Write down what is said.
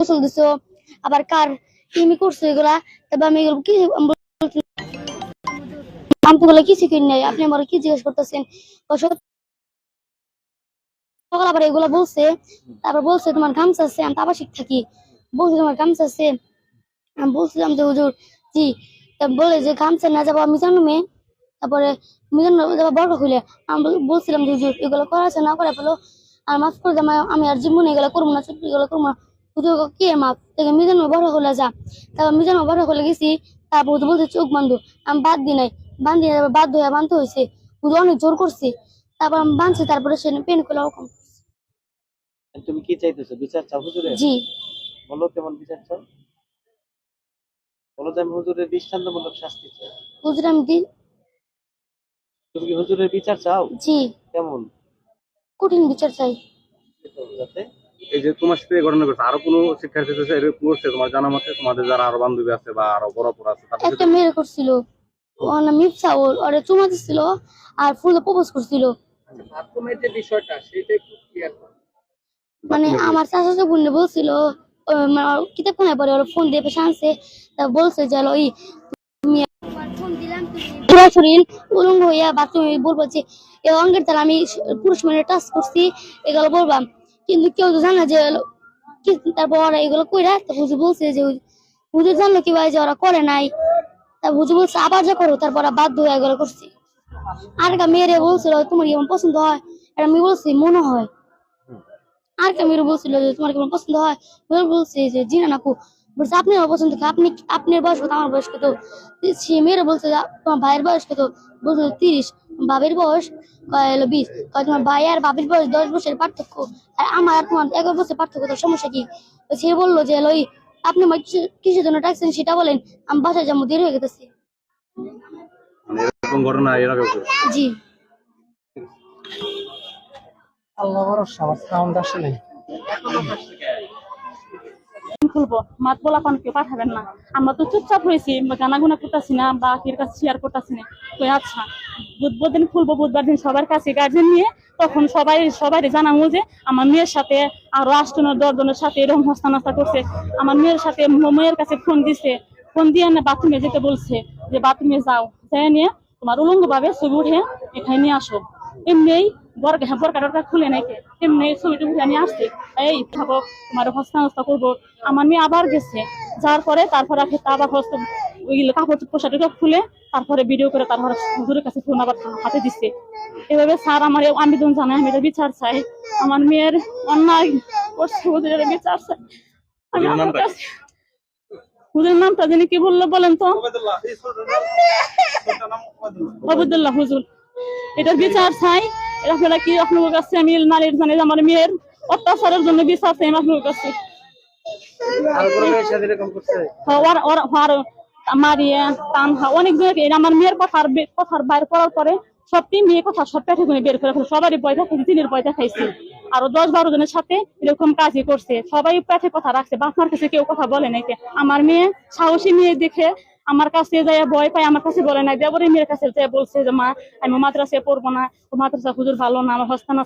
গোসল দিছো, আবার কার তুমি করছ এগুলা? তারপর আমি এগুলো কি আমি তো কিছু নাই, আপনি আমার কি জিজ্ঞেস করতেছেন? সকাল আবার বলছে, তারপর বলছে, তোমার আছে, আমি আবাসিক থাকি। বলছে, তোমার আছে? আমি বলছিলাম যে, হুজুর, জি। বলে যে না যাব আমি জানো মেয়ে তারপরে মিজান যাব বড় খুলে আমি বলছিলাম যে, হুজুর, এগুলো করা আছে, না করে ফেলো আর মাফ করে আমি আর জীবনে এগুলো করব না ছোট্ট এগুলো করব না। হুজুর কি মিজান হলে যা। তারপর মিজান বড় হলে গেছি তারপর হুজুর বলছে চোখ বান্ধু। আমি বাদ দিই নাই। বান্ধি নাই, তারপর বাধ্য হয়ে বাঁধতে হয়েছে। হুজুর অনেক জোর করছে। তারপর আমি বাঁধছি তারপরে সে পেন খুলে ওরকম তুমি কি চাইতেছো? বিচার চাও হুজুরের? জি। বলো কেমন বিচার চাও? বলো যে আমি হুজুরের দৃষ্টান্তমূলক শাস্তি চাই। হুজুর আমি দি তুমি কি হুজুরের বিচার চাও? জি। কেমন? কঠিন বিচার চাই। যাতে। এই যে তোমার সাথে এই ঘটনা ঘটছে আরও কোনো শিক্ষার্থী আছে এরকম করছে? তোমার জানা মতে তোমাদের যারা আরও বান্ধবী আছে বা আরও বড় বড় আছে একটা মেয়ে করছিল। ওর নাম মিপসা ওর ওরে চুমা দিছিল আর ফুলে প্রপোজ করছিল। বাথরুমের যে বিষয়টা সেটা একটু ক্লিয়ার মানে আমার চাচা বোন বলছিল মানে কিতাব খানায় পরে ওর ফোন দিয়ে পেশা আনছে তা বলছে যে ওই পুরো শরীর উলঙ্গ হইয়া বাথরুমে বলব যে এই অঙ্গের তাহলে আমি পুরুষ মানে টাচ করছি এগুলো বলবাম। কিন্তু কেউ তো জানে যে কি তারপর এগুলো কইরা হুজুর বলছে যে হুজুর জানলো কি ভাই যে ওরা করে নাই। তা হুজুর বলছে আবার যা করো, তারপর বাধ্য হয়ে এগুলো করছি। আর একটা মেয়েরে বলছিল, তোমার কেমন পছন্দ হয়? এটা আমি বলছি, মনে হয়। আর একটা মেয়ের বলছিল যে, তোমার কেমন পছন্দ হয়? মেয়ের বলছে যে জিনা নাকু বলছে, আপনি পছন্দ কি? আপনি আপনার বয়স কত? আমার বয়স কত? সে মেয়েরা বলছে, তোমার ভাইয়ের বয়স কত? বলছে, তিরিশ। বাবের বয়স কয় হলো বিশ কয় তোমার ভাই আর বাবির বয়স দশ বছরের পার্থক্য। আর আমার আর তোমার এগারো বছর পার্থক্য তো সমস্যা কি? সে বলল যে হলো এই, আপনি আমার কিসের- জন্য ডাকছেন সেটা বলেন আমি বাসায় যাব দেরি হয়ে গেছে মানে এরকম ঘটনা এর আগে জি। আল্লাহ ভরসা আমার সাউন্ড আসে নাই। খুলবো। মাত বলা পান কেউ পাঠাবেন না। আমরা তো চুপচাপ হয়েছি গানাগুনা করতেছি না, বা কের কাছে শেয়ার করতেছি না। তো আচ্ছা বুধবার দিন খুলবো, বুধবার দিন সবার কাছে গার্জেন নিয়ে তখন সবাই সবাই জানাব যে আমার মেয়ের সাথে আরও আটজনের দশজনের সাথে এরকম হস্তা নাস্তা করছে। আমার মেয়ের সাথে মেয়ের কাছে ফোন দিছে। ফোন দিয়ে না বাথরুমে যেতে বলছে যে বাথরুমে যাও। যাই নিয়ে তোমার উলঙ্গ ভাবে ছবি উঠে এখানে নিয়ে আসো। এমনি বরকা বরকা টরকা খুলে নাকি এমনি ছবিটা উঠে নিয়ে আসছে। এই থাকো তোমার হস্তা নস্তা করব। আমার মেয়ে আবার গেছে। যার পরে তারপর আগে আবার হস্ত ওইগুলো কাপড় পোশাকটা খুলে তারপরে ভিডিও করে তারপরে হুজুরের কাছে ফোন আবার হাতে দিচ্ছে এভাবে স্যার আমার আবেদন জানাই আমি এটা বিচার চাই। আমার মেয়ের অন্যায় করছে হুজুরের বিচার চাই। আমি আমার নামটা কি? কাছে হুজুরের নামটা যিনি কি বলল বলেন তো? আবুদুল্লাহ হুজুর। এটার বিচার চাই। আপনারা কি আপনার কাছে আমি নারীর জানি আমার মেয়ের অত্যাচারের জন্য বিচার চাই আমি আপনার কাছে। মারিয়ে টান অনেক আমার মেয়ের কথার বে- কথার বাইর করার পরে সবটি মেয়ে কথা সব পেটে গুনে বের করে ফেলে। সবারই পয় দেখাইছি তিনের পয় দেখাইছি। আরও দশ বারো জনের সাথে এরকম কাজই করছে। সবাই পেটে কথা রাখছে বাপমার কাছে কেউ কথা বলে নাই আমার মেয়ে সাহসী মেয়ে দেখে আমার কাছে যাই ভয় পাই আমার কাছে বলে নাই দেবরের মেয়ের কাছে বলছে যে, মা, আমি মাদ্রাসায় পড়ব না মাদ্রাসা হুজুর ভালো না, আমার হস্তানা